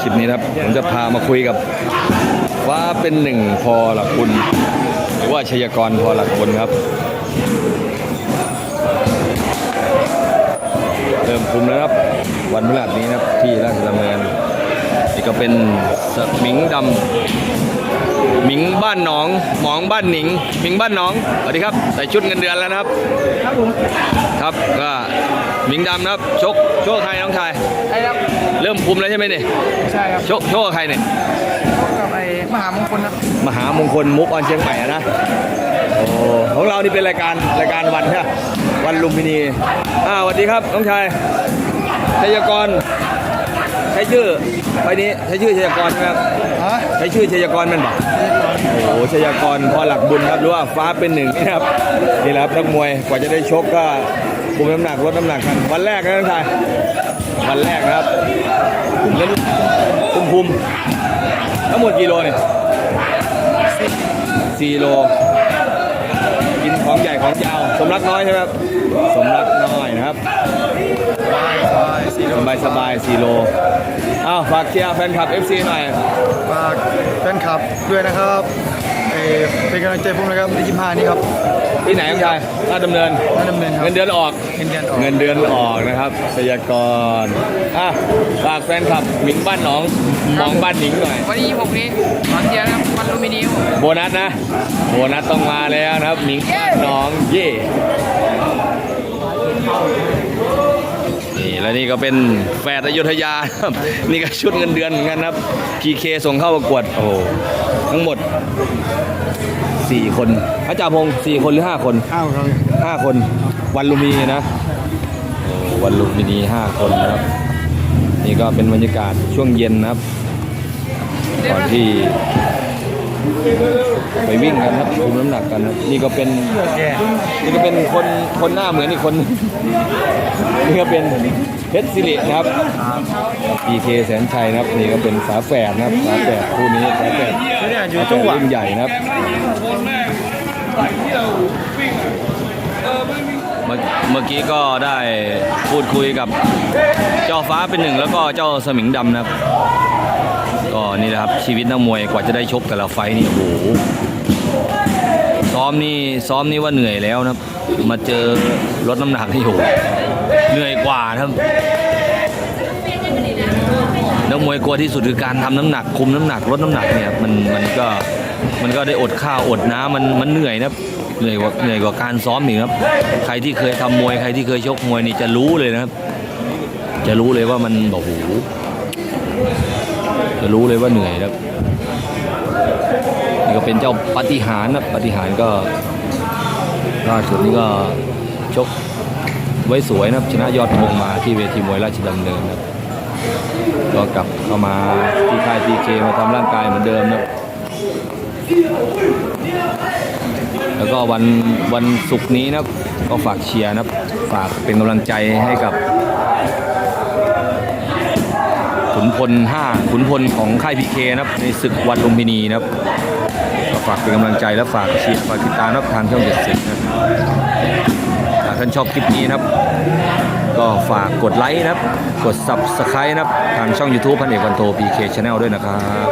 คลิปนี้นะครับ ผมจะพามาคุยกับว่าเป็นหนึ่งพอหลักคุณ หรือว่าชัยกรพอหลักคุณครับ เริ่มคุมแล้วครับ วันพฤหัสนี้นะครับ ที่ราชดำเนินนี่ก็เป็นสมิงดำหมิงบ้านหนอง หมองบ้านหนิงหมิงบ้านหนองสวัสดีครับ ใส่ชุดเงินเดือนแล้วนะครับครับผม ครับก็หมิงดำนะครับชกโชคใครน้องชายไอ้ครับเริ่มคุมแล้วใช่ไหมเนี่ยใช่ครับโชคโชคกับใครเนี่ยกับไอ้มหามงคลครับมหามงคลมุกออนเชียงใหม่อะนะโอ้ของเรานี่เป็นรายการรายการวันใช่ไหมวันลุมพินีอ่าสวัสดีครับน้องชายชัยกร ใช้ชื่อไปนี้ใช้ชื่อชัยกรใช่ไหมครับฮะใช้ชื่อชัยกรแมันบอก โอ้โหชัยกรพอหลักบุญครับหรือว่าฟ้าเป็นหนึ่งนี่นะครับนี่แหละครับนักมวยกว่าจะได้ชกก็ คุมน้ำหนักลดน้ำหนักกันวันแรกนะน้องชายวันแรกนะครับเล่นคุมคุมทั้งหมดกี่โลเนี่ยสี่โลกินของใหญ่ของยาว สมรักน้อยใช่ไหมครับ สมรักน้อยนะครับสบายสบายสี่โลอ้าวฝากเชียร์แฟนคลับ FC หน่อยฝากแฟนคลับด้วยนะครับ เอ่อเป็นกำลังใจผมนะครับใน25นี้ครับที่ไหนครับชายลาดดำเนิน น่าดำเนินครับเงินเดือนออก เงินเดือนออกเงินเดือนออกนะครับพยากรณ์อะฝากแฟนคลับหมิงบ้านหนองมองบ้านหนิงหน่อย วันที่26นี้ขอเชียร์นะครับวันลูมินีครับโบนัสนะ โบนัสต้องมาแล้วนะครับหมิงบ้านหนองเย่นี่ แล้วนี่ก็เป็นแฟดอยุธยาครับ นี่ก็ชุดเงินเดือนเหมือนกันนะครับ PK ส่งเข้าประกวด โอ้โหทั้งหมด 4 คนพระจ่าพงศ์4คนหรือ 5 คน อ้าวครับห้าคน วันลุมพินีนะโอ้วันลุมพินีห้าคนนะครับ นี่ก็เป็นบรรยากาศช่วงเย็นนะครับ ก่อนที่ ไปวิ่งกันครับคุมน้ำหนักกันครับนี่ก็เป็นนี่ก็เป็นคนคนหน้าเหมือนอีกคน นี่ก็เป็นเพชรสิรินะครับพีเคแสนชัยนะครับ นี่ก็เป็นฝาแฝดนะครับฝาแฝดคู่นี้ฝาแฝดเนี่ยอยู่ฝาแฝจังดหวะรุ่นใหญ่นะครับเมื่อเมื่อกี้ก็ได้พูดคุยกับเจ้าฟ้าเป็นหนึ่งแล้วก็เจ้าสมิงดำนะครับ ก็นี่แหละครับชีวิตนักมวยกว่าจะได้ชกแต่ละไฟนี่โอ้โหซ้อมนี่ซ้อมนี่ว่าเหนื่อยแล้วนะมาเจอลดน้ำหนักนี่โอ้โหเหนื่อยกว่านะครับนักมวยกลัวที่สุดคือการทำน้ำหนักคุมน้ำหนักลดน้ำหนักเนี่ยมันมันก็มันก็ได้อดข้าวอดน้ำมันมันเหนื่อยนะเหนื่อยกว่าเหนื่อยกว่าการซ้อมอีกครับ ใครที่เคยทำมวยใครที่เคยชกมวยนี่จะรู้เลยนะครับ จะรู้เลยว่ามันโอ้โห จะรู้เลยว่าเหนื่อยครับนี่ก็เป็นเจ้าปฏิหารนะปฏิหารก็ล่าสุดนี่ก็ชกไว้สวยนะครับชนะยอดธงมาที่เวทีมวยราชดำเนินนะครับก็กลับเข้ามาที่ค่ายพีเคมาทำร่างกายเหมือนเดิมนะแล้วก็วันวันศุกร์นี้นะก็ฝากเชียร์นะฝากเป็นกำลังใจให้กับ ขุนพล5ขุนพลของค่ายพีเคนะครับในศึกวันลุมพินีนะครับก็ฝากเป็นกำลังใจและฝากเชียร์ฝากติดตามนะครับทางช่องเจ็ดสิบนะครับถ้าท่านชอบคลิปนี้นะครับ ก็ฝากกดไลค์นะครับ กด subscribe นะครับ ทางช่อง YouTube พันเอกวันโทพีเคชาแนลด้วยนะครับ